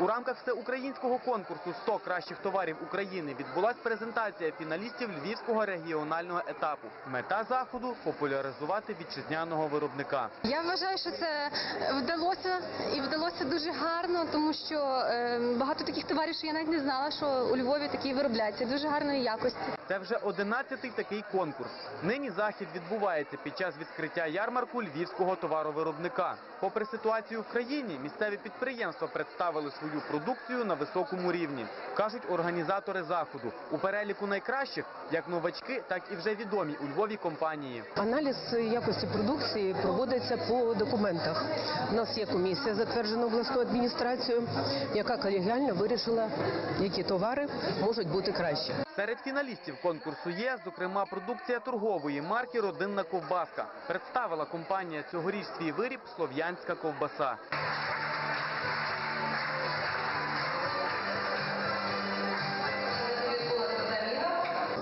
У рамках всеукраїнського конкурсу «100 кращих товарів України відбулась презентація фіналістів львівського регіонального етапу. Мета заходу популяризувати вітчизняного виробника. Я вважаю, що це вдалося і вдалося дуже гарно, тому що е, багато таких товарів, що я навіть не знала, що у Львові такі виробляються дуже гарної якості. Це вже одинадцятий такий конкурс. Нині захід відбувається під час відкриття ярмарку львівського товаровиробника. Попри ситуацію в країні, місцеві підприємства представили свою продукцію на високому рівні. Кажуть організатори заходу. У переліку найкращих як новачки, так і вже відомі у Львові компанії. Аналіз якості продукції проводиться по документах. У нас є комісія, затверджена обласною адміністрацією, яка колегіально вирішила, які товари можуть бути краще. Серед фіналістів конкурсу є, зокрема, продукція торгової марки Родинна ковбаска. Представила компанія цьогоріч свій виріб Слов'янська ковбаса.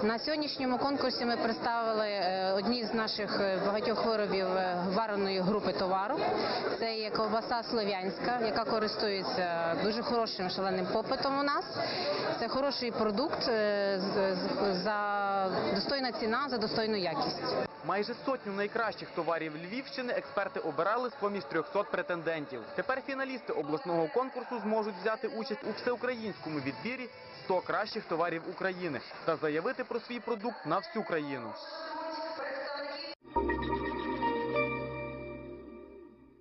На сьогоднішньому конкурсі ми представили е, одні з наших е, багатьох виробів е, вареної групи товару. Це є ковбаса слов'янська, яка користується дуже хорошим шаленим попитом у нас. Це хороший продукт за достойна ціна за достойну якість. Майже сотню найкращих товарів Львівщини експерти обирали з поміж 300 претендентів. Тепер фіналісти обласного конкурсу зможуть взяти участь у всеукраїнському відбірі 100 кращих товарів України та заявити про свій продукт на всю країну.